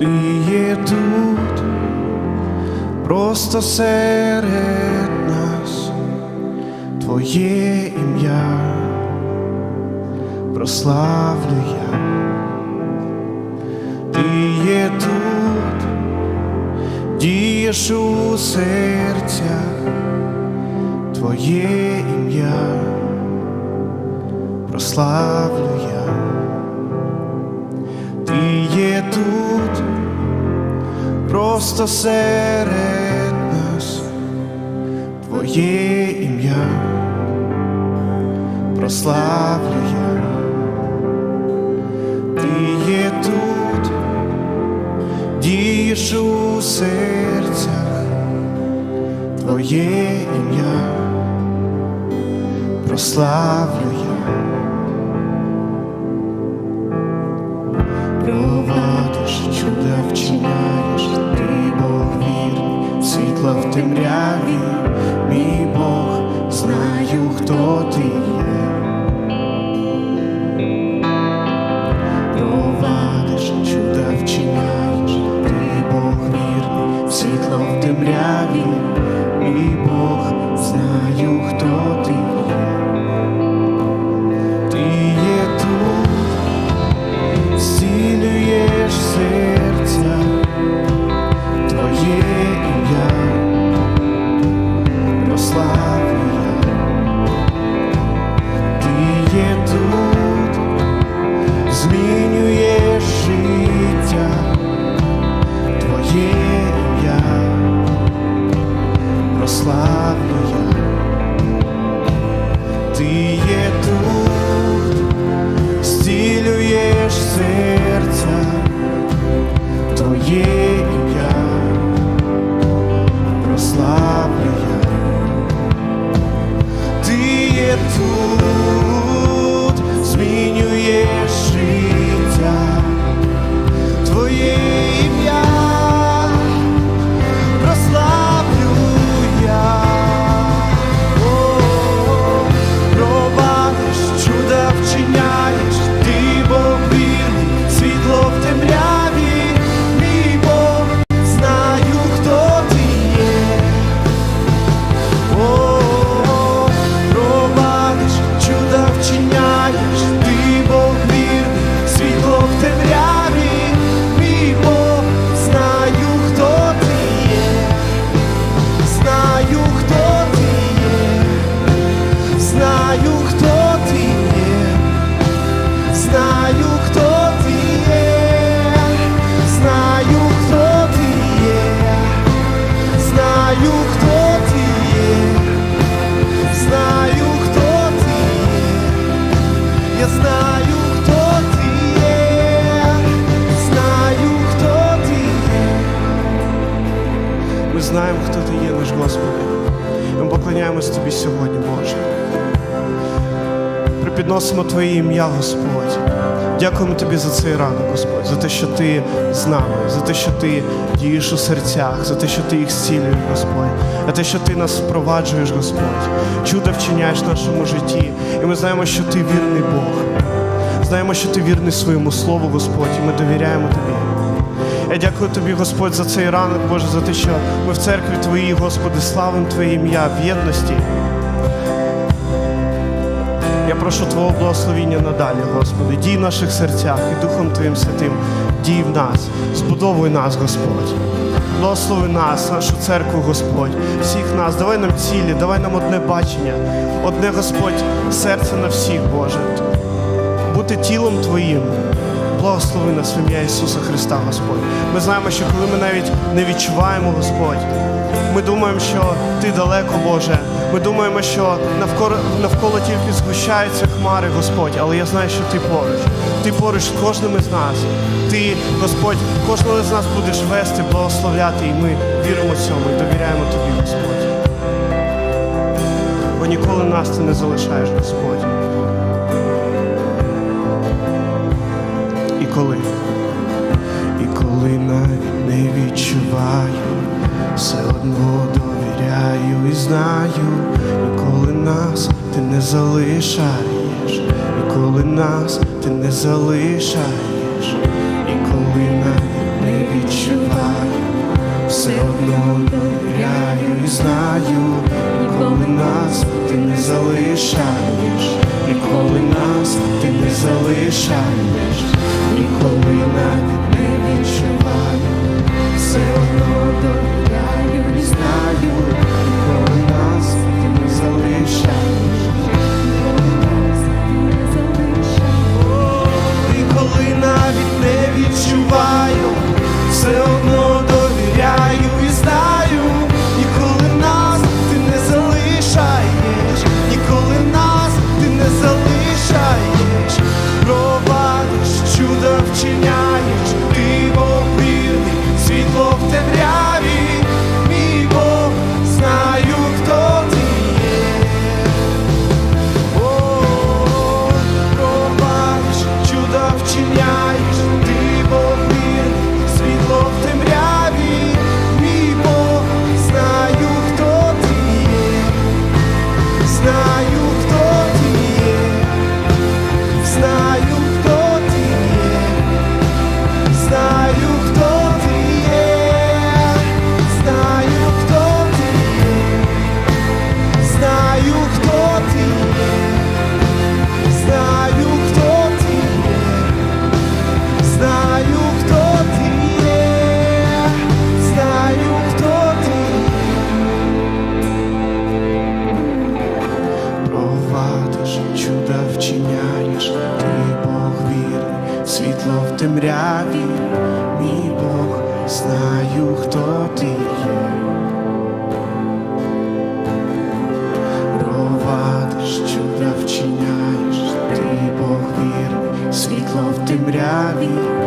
Ти є тут, просто серед нас, Твоє ім'я прославлю я. Ти є тут, дієш у серцях, Твоє ім'я прославлю я. Просто серед нас, Твоє ім'я прославлю я. Ти є тут, дієш у серцях, Твоє ім'я прославлю прославлю Господи. Ми поклоняємось Тобі сьогодні, Боже. Припідносимо Твоє ім'я, Господь. Дякуємо Тобі за цей ранок, Господь, за те, що Ти з нами, за те, що Ти дієш у серцях, за те, що Ти їх зцілюєш, Господь, за те, що Ти нас впроваджуєш, Господь, чудо вчиняєш в нашому житті. І ми знаємо, що Ти вірний Бог. Знаємо, що Ти вірний своєму Слову, Господь, і ми довіряємо Тобі. Я дякую тобі, Господь, за цей ранок, Боже, за те, що ми в церкві Твоїй, Господи, славимо Твоє ім'я в єдності. Я прошу Твого благословіння надалі, Господи. Дій в наших серцях і Духом Твоїм Святим дій в нас, збудовуй нас, Господь. Благослови нас, нашу церкву, Господь, всіх нас. Давай нам цілі, давай нам одне бачення, одне, Господь, серце на всіх, Боже. Бути тілом Твоїм. Благослови нас в ім'я Ісуса Христа, Господь. Ми знаємо, що коли ми навіть не відчуваємо, Господь, ми думаємо, що Ти далеко, Боже. Ми думаємо, що навколо, навколо тільки згущаються хмари, Господь, але я знаю, що Ти поруч. Ти поруч з кожним із нас. Ти, Господь, кожного з нас будеш вести, благословляти, і ми віримо цьому і довіряємо Тобі, Господь. Бо ніколи нас ти не залишаєш, Господь. коли, і коли навіть не відчуваю, все одно довіряю і знаю, і коли нас ти не залишаєш, і коли нас ти не залишаєш, і коли навіть не відчуваю, все одно довіряю і знаю нас ти не залишаєш, ніколи нас ти не залишаєш, ніколи навіть не відчуваю все одно до. тебе. світло в темряві, мій Бог, знаю, хто ти є. Провадиш, чуда вчиняєш, ти Бог вірний, світло в темряві.